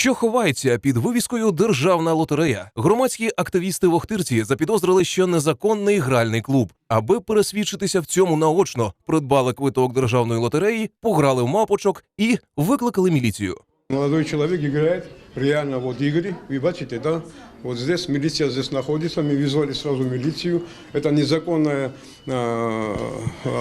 Що ховається під вивіскою Державна лотерея? Громадські активісти в Охтирці запідозрили, що незаконний гральний клуб. Аби пересвідчитися в цьому наочно, придбали квиток державної лотереї, пограли в мапочок і викликали міліцію. Молодой чоловік играет, реально вот игры, вы бачите, да? Вот здесь милиция здесь находится, мы вызвали сразу милицию. Это незаконная э,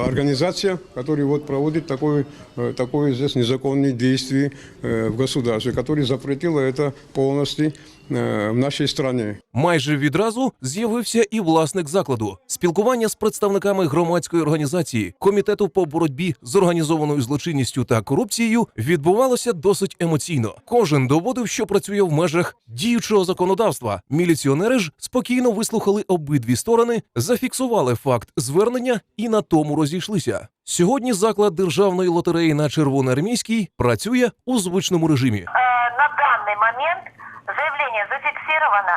организация, которая вот проводит такое, э, такое здесь незаконные действия э, в государстве, который запретила это полностью э, в нашей стране. Майже відразу з'явився і власник закладу. Спілкування з представниками громадської організації комітету по боротьбі з організованою злочинністю та корупцією відбувалося досить емоційно. Кожен доводив, що працює в межах діючого законодавства. Міліціонери ж спокійно вислухали обидві сторони, зафіксували факт звернення і на тому розійшлися. Сьогодні заклад державної лотереї на Червоноармійській працює у звичному режимі. Э, На данный момент заявление зафиксировано,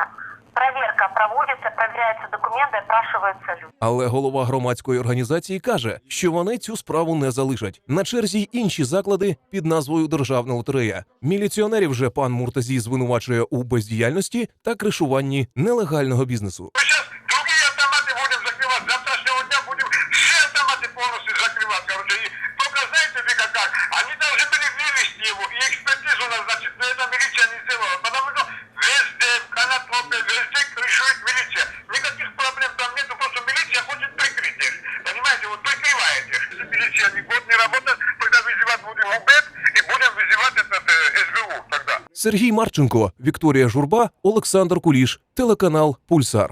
проверка проводится, проверяются документы, опрашиваются люди. Але голова громадської організації каже, що вони цю справу не залишать. На черзі й інші заклади під назвою Державна лотерея. Міліціонерів же пан Муртазі звинувачує у бездіяльності та кришуванні нелегального бізнесу. Сергій Марченко, Вікторія Журба, Олександр Куліш, телеканал Пульсар.